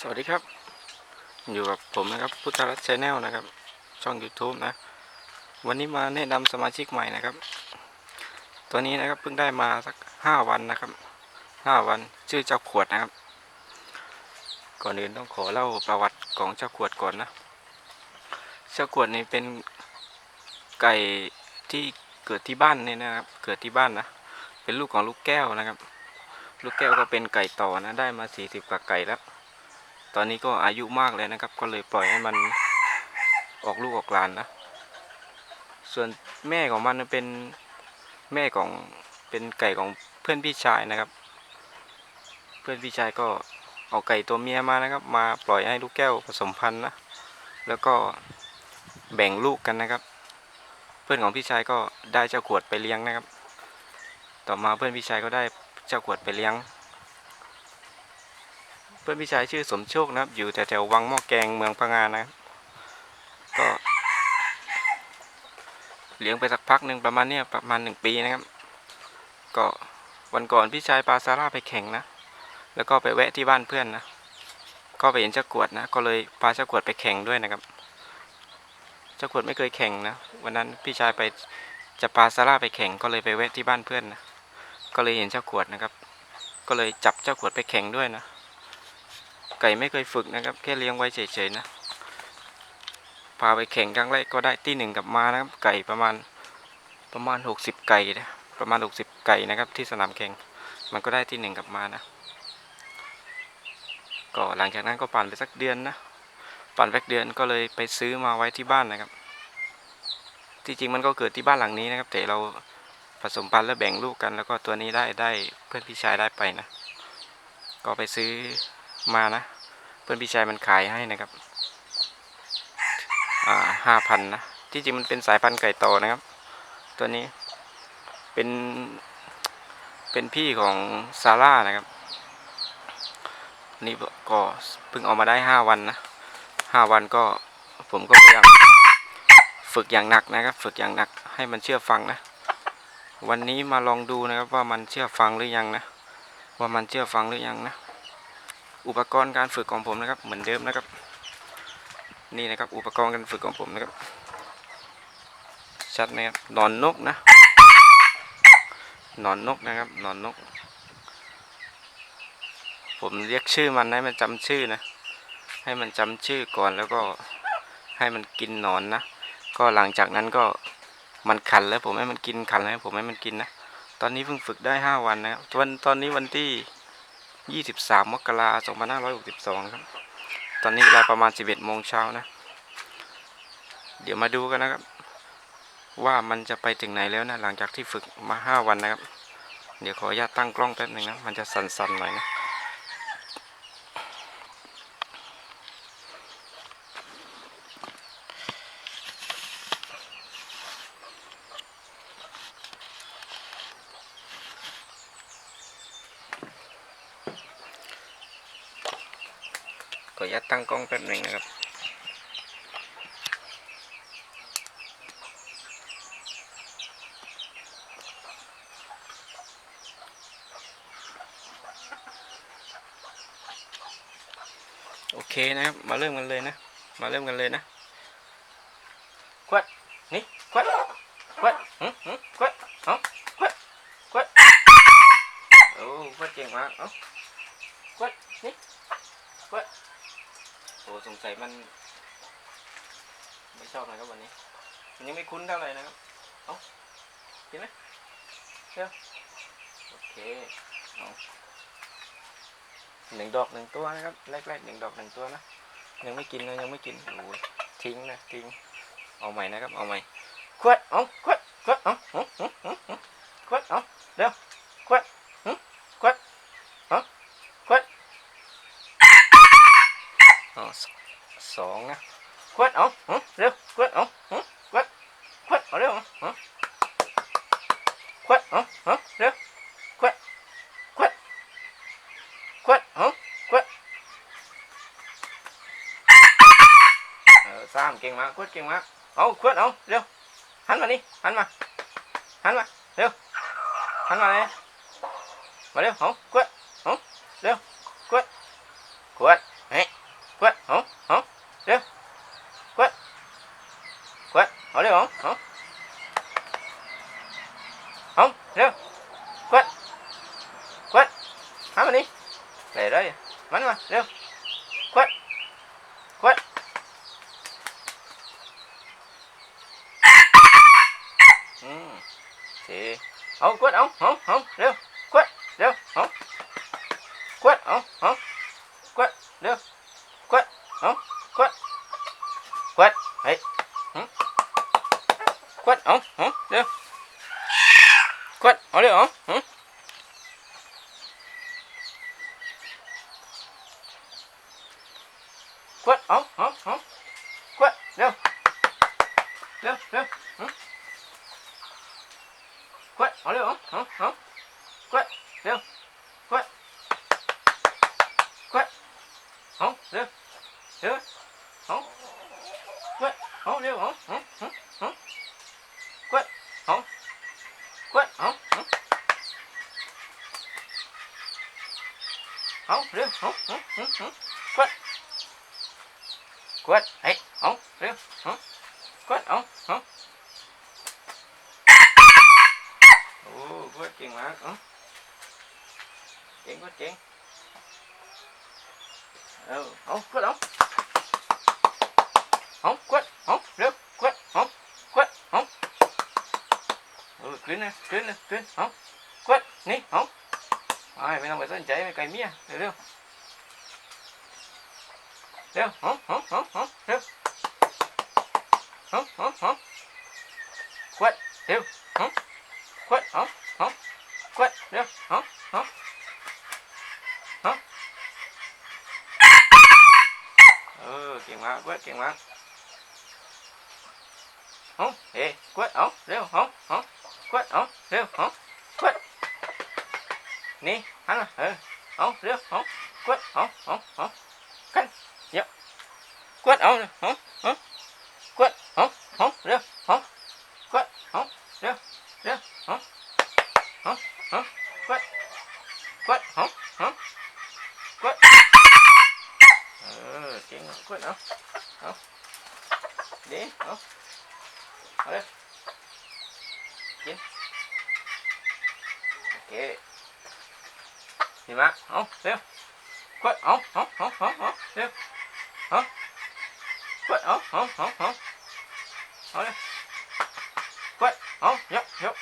สวัสดีครับ อยู่กับผมนะครับพุทธรัตน์ชแนลนะครับ ช่อง YouTube นะ วันนี้มาแนะนำสมาชิกใหม่นะครับ ตัวนี้นะครับเพิ่งได้มาสักห้าวันนะครับห้าวันชื่อเจ้าขวดนะครับ ก่อนอื่นต้องขอเล่าประวัติของเจ้าขวดก่อนนะ เจ้าขวดนี่เป็นไก่ที่เกิดที่บ้านเนี่ยนะครับ เกิดที่บ้านนะ เป็นลูกของลูกแก้วนะครับ ลูกแก้วก็เป็นไก่ต่อนะ ได้มาสี่สิบกว่าไก่แล้ว ตอนนี้ก็อายุมากเลยนะครับ ก็เลยปล่อยให้มันออกลูกออกหลานนะ ส่วนแม่ของมันเป็นแม่ของเป็นไก่ของเพื่อนพี่ชายนะครับ เพื่อนพี่ชายก็เอาไก่ตัวเมียมานะครับ มาปล่อยให้ลูกแก้วผสมพันธุ์นะ แล้วก็แบ่งลูกกันนะครับ เพื่อนของพี่ชายก็ได้เจ้าขวดไปเลี้ยงนะครับ ต่อมาเพื่อนพี่ชายก็ได้เจ้าขวดไปเลี้ยง พื่อนพี่ชายชื่อสมโชคนะครับ อยู่แถวๆวังหม้อแกงเมืองพังงานะครับก็เลี้ยงไปสักพักหนึ่งประมาณเนี้ยประมาณหนึ่งปีนะครับ ก็วันก่อนพี่ชายปาซาร่าไปแข่งนะ แล้วก็ไปแวะที่บ้านเพื่อนนะ ก็ไปเห็นเจ้ากวดนะ ก็เลยพาเจ้ากวดไปแข่งด้วยนะครับ เจ้ากวดไม่เคยแข่งนะ วันนั้นพี่ชายไปจะปาซาร่าไปแข่งก็เลยไปแวะที่บ้านเพื่อนนะ ก็เลยเห็นเจ้ากวดนะครับ ก็เลยจับเจ้ากวดไปแข่งด้วยนะ ไก่ไม่เคยฝึกนะครับ แค่เลี้ยงไว้เฉยๆนะ พาไปแข่งครั้งแรกก็ได้ที่หนึ่งกลับมานะครับ ไก่ประมาณประมาณหกสิบไก่นะ ประมาณหกสิบไก่นะครับ ที่สนามแข่ง มันก็ได้ที่หนึ่งกลับมานะ ก็หลังจากนั้นก็ปั่นไปสักเดือนนะ ปั่นไปสักเดือนก็เลยไปซื้อมาไว้ที่บ้านนะครับ ที่จริงมันก็เกิดที่บ้านหลังนี้นะครับ แต่เราผสมพันธุ์แล้วแบ่งลูกกัน แล้วก็ตัวนี้ได้ได้เพื่อนพี่ชายได้ไปนะ ก็ไปซื้อ มานะ เพื่อนพี่ชายมันขายให้นะครับ อ่าห้าพันนะ ที่จริงมันเป็นสายพันธุ์ไก่ต่อนะครับ ตัวนี้เป็นเป็นพี่ของซาร่านะครับนี่ก็เพิ่งเอามาได้ห้าวันนะห้าวันก็ผมก็พยายามฝึกอย่างหนักนะครับ ฝึกอย่างหนักให้มันเชื่อฟังนะ วันนี้มาลองดูนะครับว่ามันเชื่อฟังหรือยังนะ ว่ามันเชื่อฟังหรือยังนะ อุปกรณ์การฝึกของผมนะครับ เหมือนเดิมนะครับ นี่นะครับ อุปกรณ์การฝึกของผมนะครับ ชัดไหมครับนอนนกนะนอนนกนะครับนอนนก ผมเรียกชื่อมันให้มันจำชื่อนะ ให้มันจำชื่อก่อนแล้วก็ให้มันกินนอนนะ ก็หลังจากนั้นก็มันขันแล้วผมให้มันกินขันแล้วผมให้มันกินนะ ตอนนี้เพิ่งฝึกได้ห้าวันนะครับวันตอนนี้วันที่ 23 มกราคม 2562 ครับ ตอนนี้เวลาประมาณ 11 โมงเช้านะ เดี๋ยวมาดูกันนะครับ ว่ามันจะไปถึงไหนแล้วนะ หลังจากที่ฝึกมา 5 วันนะครับ เดี๋ยวขออนุญาตตั้งกล้องแป๊บหนึ่งนะ มันจะสั่นๆหน่อยนะ ออนุญาตตั้งกล้องแป๊บหนึ่งนะครับโอเคนะครับ มาเริ่มกันเลยนะ มาเริ่มกันเลยนะควัดนี่ควัดควัดหืมหืมควัดเอาควัดควัดโอ้ควัดเก่งมากเอ้าควัด นี่ ควัด โอ้สงสัยมัน ไม่ชอบนะครับวันนี้ มันยังไม่คุ้นเท่าไหร่นะครับ เอากินไหมเร็วโอเคเอาหนึ่งดอกหนึ่งตัวนะครับแรกๆหนึ่งดอกหนึ่งตัวนะยังไม่กินนะยังไม่กินโอ้ยทิ้งนะทิ้งเอาใหม่นะครับ เอาใหม่ขวดเอาขวดขวดเอาหืมหืมหืมหืมขวดเอาเร็วขวดหืมขวดเอาขวดเอาสสองนะขวดเอาหืมเร็วขวดเอาหืมขวดขวดเอาเร็วเอาหืมขวดเอาหืมเร็วขวดขวดขวดเอาขวด เออสามเก่งมากขวดเก่งมากเอาขวดเอาเร็วหันมานี่หันมาหันมาเร็วหันมา เอากวดเอาเอาเอาเร็วกวดเร็วเอากวดเอาเอากวดเร็วกวดเอากวดกวดเฮ้ยหึกวดเอาเอาเร็วกวดเอาเร็วเอาหึกวดเอาเอาเอากวดเร็วเร็วเร็วหึ กวดเอาเร็วเอาเอาเอากวดเร็วกวดกวดเอาเร็วเดเก่งมากเอาเก่งกวดเก่งเอาเอากวดเอาเอากวดเอาเร็วกวดเเออเก่งมากกวดเก่งมากเอาเอ้กวดเอาเร็วเอาเอากวดเอาเร็วเอากวดนี่หันมาเออเอาเร็วเอากวดเอาเอาเอากันเยอะกวดเอาเร็วเอาเอากวดเอาเอาเร็วเอากวดเอาเร็วเร็วเอาเอาเอากวดกวดเอาเอากวดเออเก่งกวดเอาเอาดีเอา เอาเลยกินโอเคดีมากเอาเร็ว กดเอาเอาเอาเอาเอาเร็วเอากดเอาเอาเอาเอาเอาเลยกดเอายกยก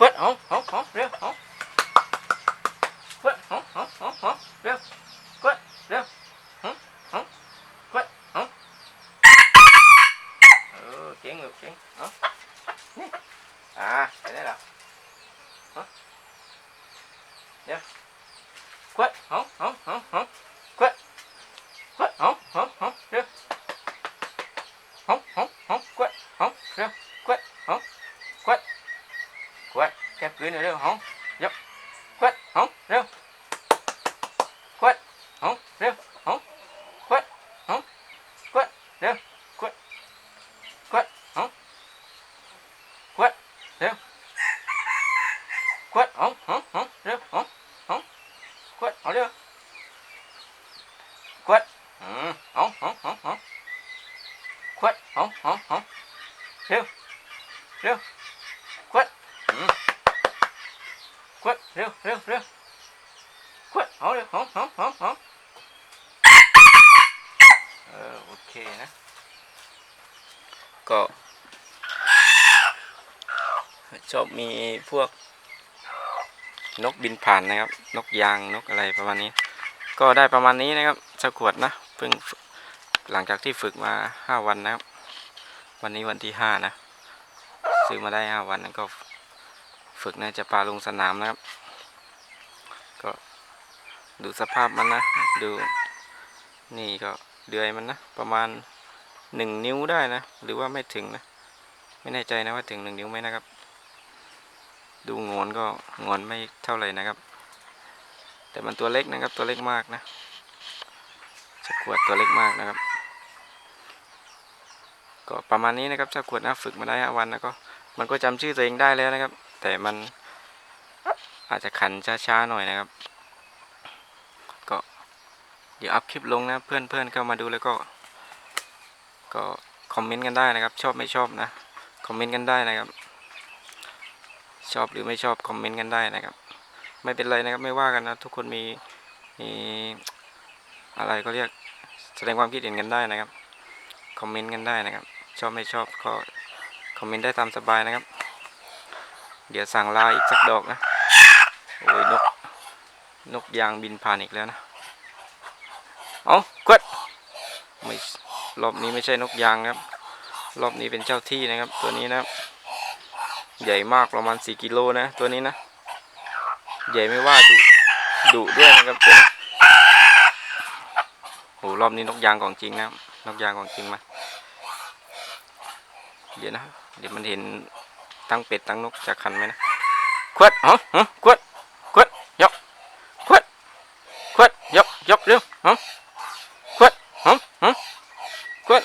กดกดเร็วกดเอาเอาเอาเอาเร็วเออกดเก่งมาเอาที่กันกวดเอาที่กันเอาเร็วกวดเอาที่กันเอาเร็วเอาเร็วกวดเอากวดเอาเอาเอาเร็วเอาเอาเออเอาเร็วกวดเร็วเอาเอเก่งลูกเก่งเอานี่อ่าไปได้แล้วเอาเดี๋ยวกวดเอาเอาเอาเอา quất hóng hóng hóng đưa hóng hóng hóng quất hóng đưa quất hóng quất quất kẹp dưới nữa đưa hóng dốc quất hóng đưa quất hóng đưa hóng quất hóng quất đưa quất quất hóng quất đưa quất hóng hóng hóng đưa hóng hóng quất hóng đưa quất อืมเอาเอาเอาเอาขวดเอาเอาเอาเร็วเร็วขวดอืมขวดเร็วเร็วเร็วขวดเอาเร็วเอาเอาเอาเอา เออโอเคนะ ก็ชอบมีพวกนกบินผ่านนะครับ นกยางนกอะไรประมาณนี้ ก็ได้ประมาณนี้นะครับเจ้าขวดนะเพิ่งหลังจากที่ฝึกมาห้าวันนะครับ วันนี้วันที่ห้านะ ซื้อมาได้ห้าวันก็ฝึกน่าจะปลาลงสนามนะครับ ก็ดูสภาพมันนะ ดูนี่ก็ เดือยมันนะ ประมาณหนึ่งนิ้วได้นะ หรือว่าไม่ถึงนะ ไม่แน่ใจนะว่าถึงหนึ่งนิ้วไหมนะครับ ดูงอนก็งอนไม่เท่าไหร่นะครับ แต่มันตัวเล็กนะครับตัวเล็กมากนะจะขวดตัวเล็กมากนะครับ ก็ประมาณนี้นะครับเจ้าขวดนะฝึกมาได้ห้าวันแล้วก็มันก็จำชื่อตัวเองได้แล้วนะครับ แต่มันอาจจะขันช้าๆหน่อยนะครับ เดี๋ยวอัพคลิปลงนะ เพื่อนๆเข้ามาดูแล้วก็ ก็คอมเมนต์กันได้นะครับ ชอบไม่ชอบนะ คอมเมนต์กันได้นะครับ ชอบหรือไม่ชอบคอมเมนต์กันได้นะครับ ไม่เป็นไรนะครับไม่ว่ากันนะ ทุกคนมีมีอะไรก็เรียกแสดงความคิดเห็นกันได้นะครับ คอมเมนต์กันได้นะครับ ชอบไม่ชอบก็คอมเมนต์ได้ตามสบายนะครับ เดี๋ยวสั่งลาอีกสักดอกนะ โอ้ยนก นกยางบินผ่านอีกแล้วนะ เอากดไม่รอบนี้ไม่ใช่นกยางครับ รอบนี้เป็นเจ้าที่นะครับ ตัวนี้นะใหญ่มากประมาณ 4 กิโลนะ ตัวนี้นะ ใหญ่ไม่ว่าดุดุด้วยนะครับตัวนี้โหรอบนี้นกยางของจริงนะนกยางของจริงมาเดี๋ยวนะ เดี๋ยวมันเห็นตั้งเป็ดตั้งนกจากคันไหมนะขวดอ๋อฮะขวดขวดยกขวดขวดยกยกเร็วอ๋อขวดอ๋อฮะขวด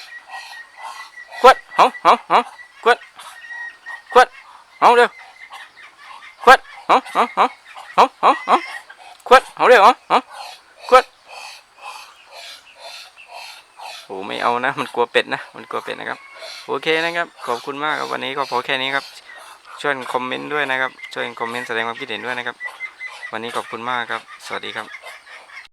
ข วดอ๋ออ๋ออ๋อขวดขวดเอาเร็วขวดอ๋ออ๋ออ๋ออ๋ออ๋ออ๋อขวดเอาเร็วอ๋ออ๋อขวดโอ้ไม่เอานะ มันกลัวเป็ดนะ มันกลัวเป็ดนะครับ โอเคนะครับ ขอบคุณมากครับวันนี้ก็พอแค่นี้ครับ ช่วยคอมเมนต์ด้วยนะครับ ช่วยคอมเมนต์แสดงความคิดเห็นด้วยนะครับ วันนี้ขอบคุณมากครับ สวัสดีครับ